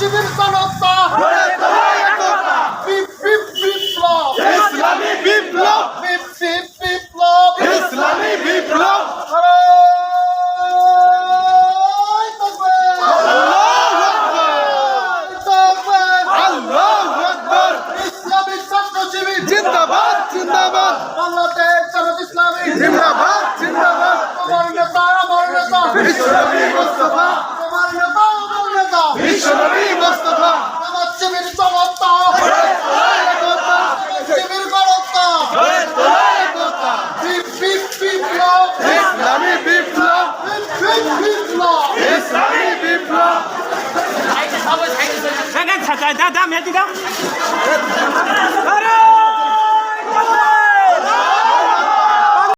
মসজিদের জনতা। ইসলামী বিপ্লব। বিপ্লব। ইসলামী বিপ্লব জিন্দাবাদ জিন্দাবাদ। বাংলাদেশ জামাত ইসলামী। জিন্দাবাদ জিন্দাবাদ। তোমার নেতা আমার নেতা। বিশ্বনবী মুস্তাফা। তোমার নেতা আমার নেতা। বিশ্বনবী দাদা মেহেদি দাও